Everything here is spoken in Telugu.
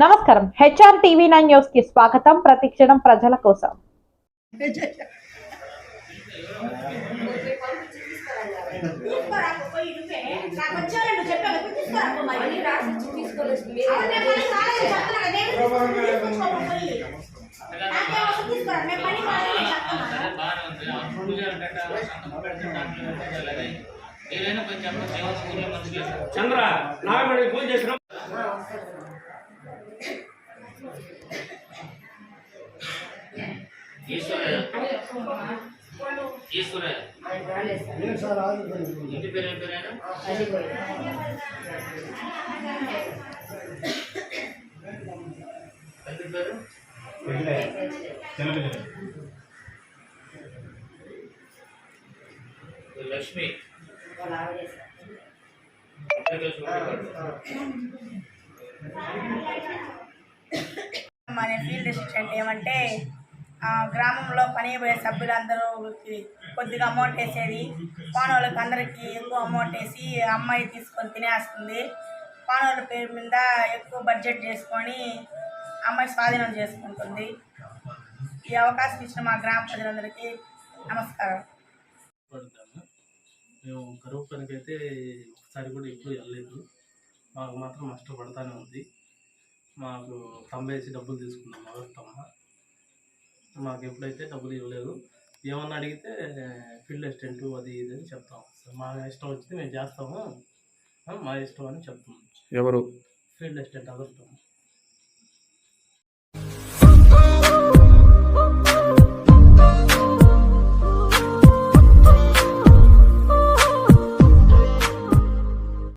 నమస్కారం. హెచ్ఆర్ టీవీ నైన్ న్యూస్కి స్వాగతం. ప్రతిక్షణం ప్రజల కోసం. తీసుకోరాకు పోయి నువ్వే. నాకు ఇంటి పేరు ఏం పేరు తండ్రి పేరు లక్ష్మి. మన ఫీల్డ్ రిస్ట్రిక్షన్ ఏమంటే గ్రామంలో పనిపోయే సభ్యులందరూ కొద్దిగా అమౌంట్ వేసేది. పానోళ్ళకి అందరికీ ఎక్కువ అమౌంట్ వేసి అమ్మాయి తీసుకొని తినేస్తుంది. పానోళ్ళ పేరు మీద ఎక్కువ బడ్జెట్ చేసుకొని అమ్మాయి స్వాధీనం చేసుకుంటుంది. ఈ అవకాశం ఇచ్చిన మా గ్రామ ప్రజలందరికీ నమస్కారం. మేము కరువు పనికైతే ఒకసారి కూడా ఎప్పుడు వెళ్ళలేదు. మాకు మాత్రం నష్టపడతానే ఉంది. మాకు తమ్మేసి డబ్బులు తీసుకున్నాం మొదటమ్మ మాకు ఎప్పుడైతే డబ్బులు ఇవ్వలేదు. ఏమన్నా అడిగితే ఫీల్డ్ అసిస్టెంట్ అది ఇది అని చెప్తాం. మా ఇష్టం వచ్చింది మేము చేస్తాము. మా ఇష్టం అని చెప్తాం. ఎవరు? ఫీల్డ్ అసిస్టెంట్ అదృష్టం.